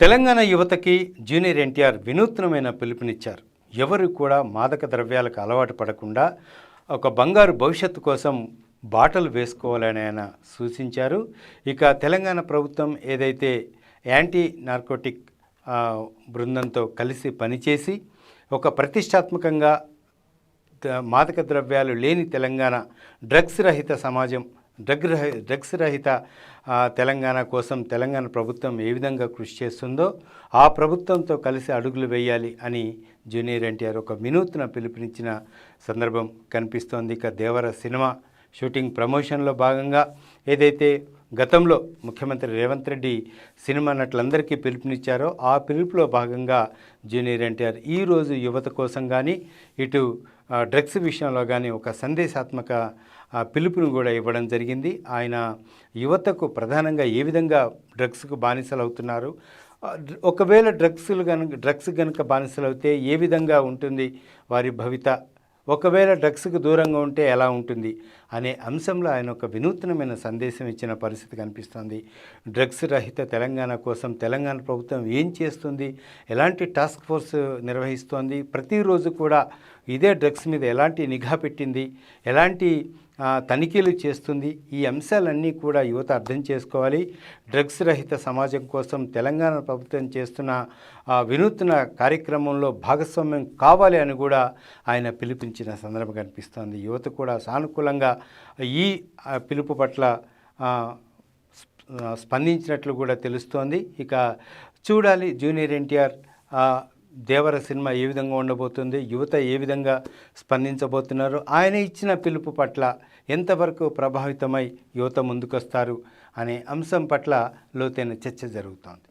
తెలంగాణ యువతకి జూనియర్ ఎన్టీఆర్ వినూత్నమైన పిలుపునిచ్చారు. ఎవరు కూడా మాదక ద్రవ్యాలకు అలవాటు పడకుండా ఒక బంగారు భవిష్యత్తు కోసం బాటలు వేసుకోవాలని ఆయన సూచించారు. ఇక తెలంగాణ ప్రభుత్వం ఏదైతే యాంటీ నార్కోటిక్ బృందంతో కలిసి పనిచేసి ఒక ప్రతిష్టాత్మకంగా మాదక ద్రవ్యాలు లేని తెలంగాణ డ్రగ్స్ రహిత సమాజం డ్రగ్ డ్రగ్స్ రహిత తెలంగాణ కోసం తెలంగాణ ప్రభుత్వం ఏ విధంగా కృషి చేస్తుందో ఆ ప్రభుత్వంతో కలిసి అడుగులు వేయాలి అని జూనియర్ ఎన్టీఆర్ ఒక వినూత్న పిలుపునిచ్చిన సందర్భం కనిపిస్తోంది. ఇక దేవర సినిమా షూటింగ్ ప్రమోషన్లో భాగంగా ఏదైతే గతంలో ముఖ్యమంత్రి రేవంత్ రెడ్డి సినిమా నటులందరికీ పిలుపునిచ్చారో ఆ పిలుపులో భాగంగా జూనియర్ ఎన్టీఆర్ ఈరోజు యువత కోసం కానీ ఇటు డ్రగ్స్ విషయంలో కానీ ఒక సందేశాత్మక పిలుపును కూడా ఇవ్వడం జరిగింది. ఆయన యువతకు ప్రధానంగా ఏ విధంగా డ్రగ్స్కు బానిసలు అవుతున్నారు ఒకవేళ డ్రగ్స్లు కనుక డ్రగ్స్ కనుక బానిసలు అవుతే ఏ విధంగా ఉంటుంది వారి భవిత ఒకవేళ డ్రగ్స్కు దూరంగా ఉంటే ఎలా ఉంటుంది? అనే అంశంలో ఆయన ఒక వినూత్నమైన సందేశం ఇచ్చిన పరిస్థితి కనిపిస్తోంది. డ్రగ్స్ రహిత తెలంగాణ కోసం తెలంగాణ ప్రభుత్వం ఏం చేస్తుంది? ఎలాంటి టాస్క్ ఫోర్స్ నిర్వహిస్తోంది? ప్రతిరోజు కూడా ఇదే డ్రగ్స్ మీద ఎలాంటి నిఘా పెట్టింది? ఎలాంటి తనిఖీలు చేస్తుంది. ఈ అంశాలన్నీ కూడా యువత అర్థం చేసుకోవాలి. డ్రగ్స్ రహిత సమాజం కోసం తెలంగాణ ప్రభుత్వం చేస్తున్న వినూత్న కార్యక్రమంలో భాగస్వామ్యం కావాలి అని కూడా ఆయన పిలిపించిన సందర్భం కనిపిస్తోంది యువత కూడా సానుకూలంగా ఈ పిలుపు పట్ల స్పందించినట్లు కూడా తెలుస్తోంది. ఇక చూడాలి జూనియర్ ఎన్టీఆర్ దేవర సినిమా ఏ విధంగా ఉండబోతుంది యువత ఏ విధంగా స్పందించబోతున్నారు ఆయన ఇచ్చిన పిలుపు పట్ల ఎంతవరకు ప్రభావితమై యువత ముందుకొస్తారు అనే అంశం పట్ల లోతైన చర్చ జరుగుతోంది.